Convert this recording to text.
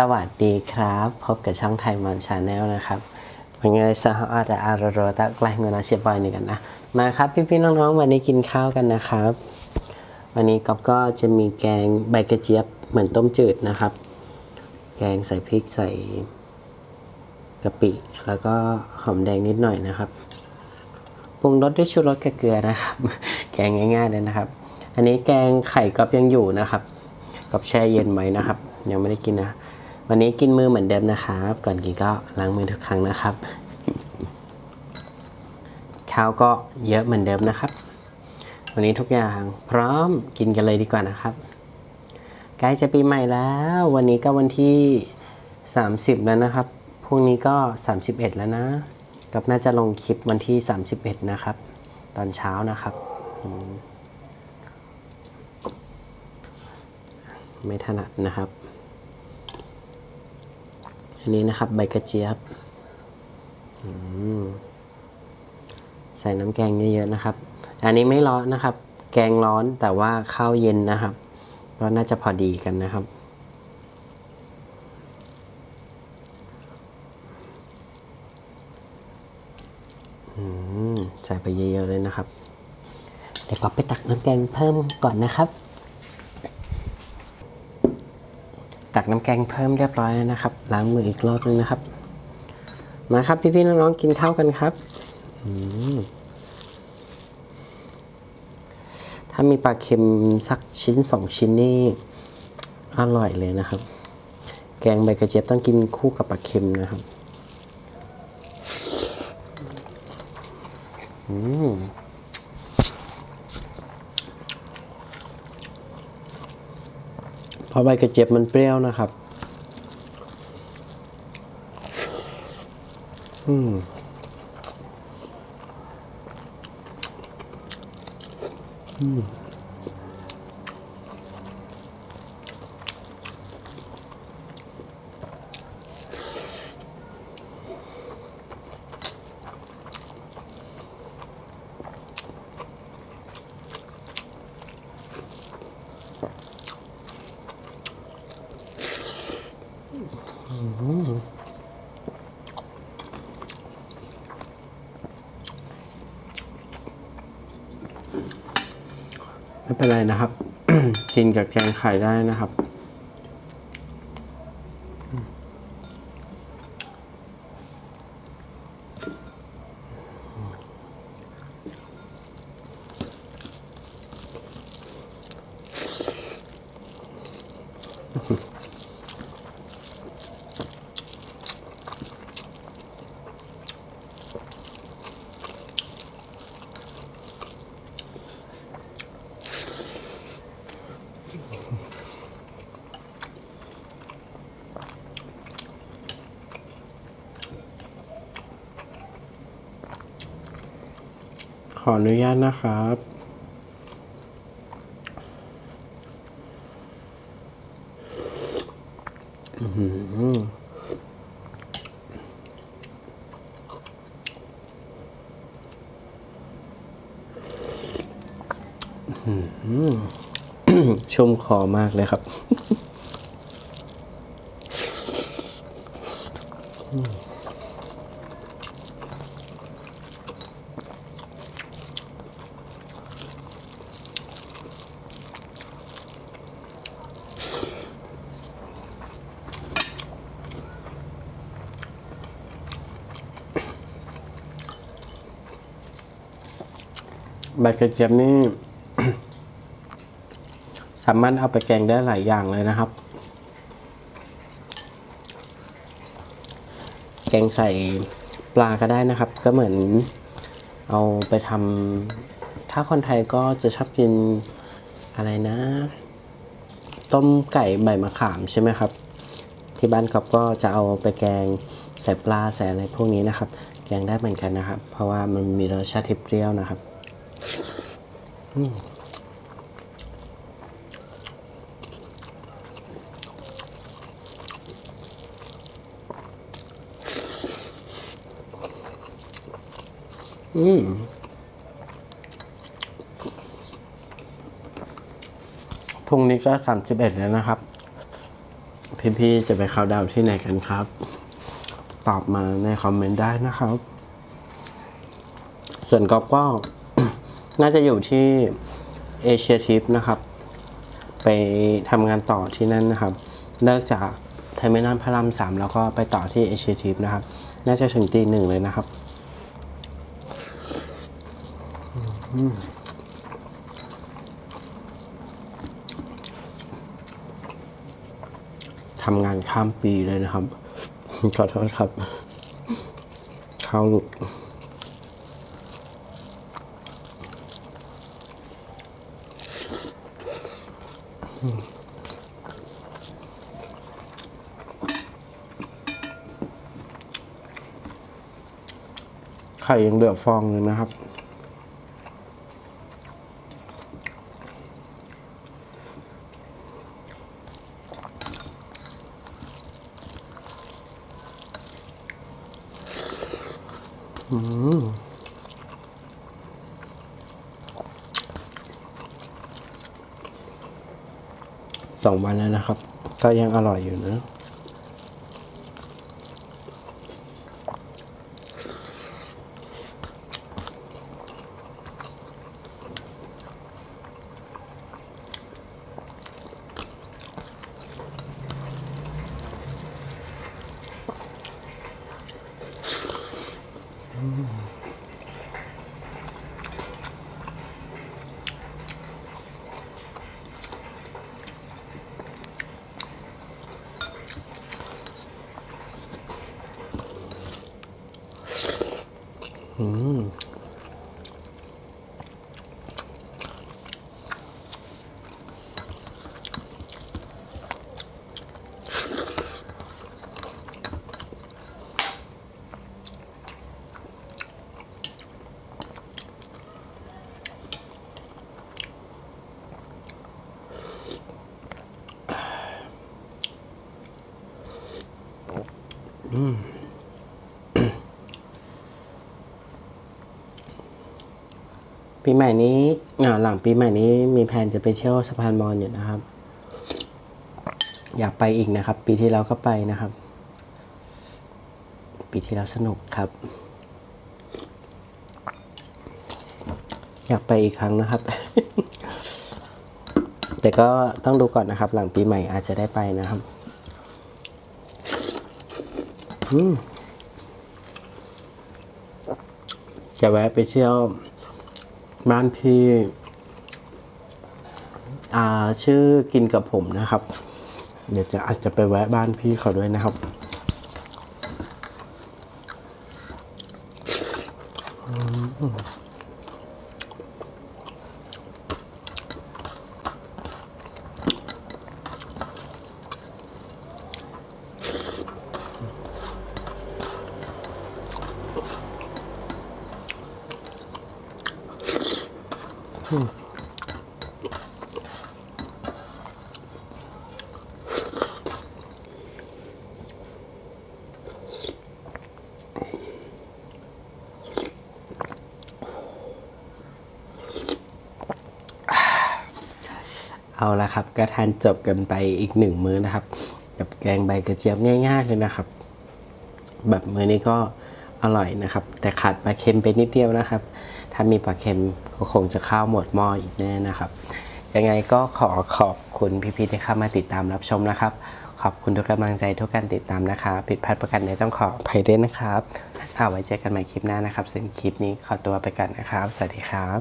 สวัสดีครับ พบกับช่องไทยมอนชาแนลนะครับวันนี้สหอาจะอารโรตะไกลเงินอาเชียบอยนี่กันนะ มาครับพี่ๆน้องๆ วันนี้กินข้าวกันนะครับ วันนี้ก๊อฟก็จะมีแกงใบกระเจี๊ยบเหมือนต้มจืดนะครับ แกงใส่พริกใส่กะปิ แล้วก็หอมแดงนิดหน่อยนะครับปรุงรสด้วยชูรสกับเกลือนะครับ แกงง่ายๆเลยนะครับ อันนี้แกงไข่ก๊อฟยังอยู่นะครับก๊อฟแช่เย็นไว้นะครับ ยังไม่ได้กินนะ วันนี้กินมือเหมือนเดิมนะครับ ก่อนกินก็ล้างมือทุกครั้งนะครับ ข้าวก็เยอะเหมือนเดิมนะครับ วันนี้ทุกอย่างพร้อมกินกันเลยดีกว่านะครับใกล้จะปีใหม่แล้ว วันนี้ก็วันที่ 30 แล้วนะครับพรุ่งนี้ก็ 31 แล้วนะกับน่าจะลงคลิปวันที่ 31 นะครับ ตอนเช้านะครับ ไม่ถนัดนะครับ อันนี้นะครับใบกระเจี๊ยบใส่น้ำแกงเยอะๆนะครับ อันนี้ไม่ร้อนนะครับ แกงร้อนแต่ว่าข้าวเย็นนะครับ ก็น่าจะพอดีกันนะครับ ใส่ไปเยอะๆเลยนะครับ เดี๋ยวก็ไปตักน้ำแกงเพิ่มก่อนนะครับ ตักน้ำแกงเพิ่มเรียบร้อยแล้วนะครับ ล้างมืออีกรอบนึงนะครับ มาครับพี่ๆน้องๆกินข้าวกันครับถ้ามีปลาเค็มสักชิ้นสองชิ้นนี่อร่อยเลยนะครับ แกงใบกระเจี๊ยบต้องกินคู่กับปลาเค็มนะครับ อืมเพ ราะใบกระเจี๊ยบมันเปรี้ยวนะครับ อืมอืม ไม่เป็นไรนะครับ กินกับแกงไข่ได้นะครับ ออนุญาตนะครับ ชมคอมากเลยครับ ใบกระเจี๊ยบนี่ สามารถเอาไปแกงได้หลายอย่างเลยนะครับ แกงใส่ปลาก็ได้นะครับ ก็เหมือนเอาไปทำถ้าคนไทยก็จะชอบกินอะไรนะ ต้มไก่ใบมะขามใช่ไหมครับ ที่บ้านกอบก็จะเอาไปแกงใส่ปลาใส่อะไรพวกนี้นะครับ แกงได้เหมือนกันนะครับ เพราะว่ามันมีรสชาติที่เปรี้ยวนะครับ อืมพรุ่งนี้ก็สามสิบเอ็ดแล้วนะครับ พี่ๆจะไปเข้าน์ดาวที่ไหนกันครับ ตอบมาในคอมเมนต์ได้นะครับ ส่วนกอบก็ น่าจะอยู่ที่เอเชียทิปนะครับ ไปทำงานต่อที่นั่นนะครับ เลิกจากเทอร์มินอลพระรามสามแล้วก็ไปต่อที่เอเชียทิปนะครับ น่าจะถึงตีหนึ่งเลยนะครับทำงานข้ามปีเลยนะครับ ขอโทษครับ เข้าหลุด ไข่ยังเหลือฟองเลยนะครับสองวันแล้วนะครับ ก็ยังอร่อยอยู่นะ ปีใหม่นี้หลังปีใหม่นี้มีแผนจะไปเที่ยวสะพานมอญอยู่นะครับ อยากไปอีกนะครับ ปีที่แล้วก็ไปนะครับ ปีที่แล้วสนุกครับ อยากไปอีกครั้งนะครับ แต่ก็ต้องดูก่อนนะครับ หลังปีใหม่อาจจะได้ไปนะครับ จะแวะไปเที่ยวบ้านพี่อ่าชื่อกินกับผมนะครับ เดี๋ยวจะอาจจะไปแวะบ้านพี่เขาด้วยนะครับ เอาละครับ ก็ทานจบกันไปอีกหนึ่งมื้อนะครับ กับแกงใบกระเจี๊ยบง่ายๆเลยนะครับ แบบมื้อนี้ก็อร่อยนะครับ แต่ขาดปลาเค็มไปนิดเดียวนะครับ ถ้ามีปลาเค็มก็คงจะเข้าหมดหม้ออีกแน่นะครับ ยังไงก็ขอขอบคุณพี่ๆที่เข้ามาติดตามรับชมนะครับ ขอบคุณทุกกำลังใจทุกการติดตามนะคะผิดพลาดประการใดต้องขออภัยด้วยนะครับเอาไว้เจอกันใหม่คลิปหน้านะครับส่วนคลิปนี้ขอตัวไปก่อนนะครับ สวัสดีครับ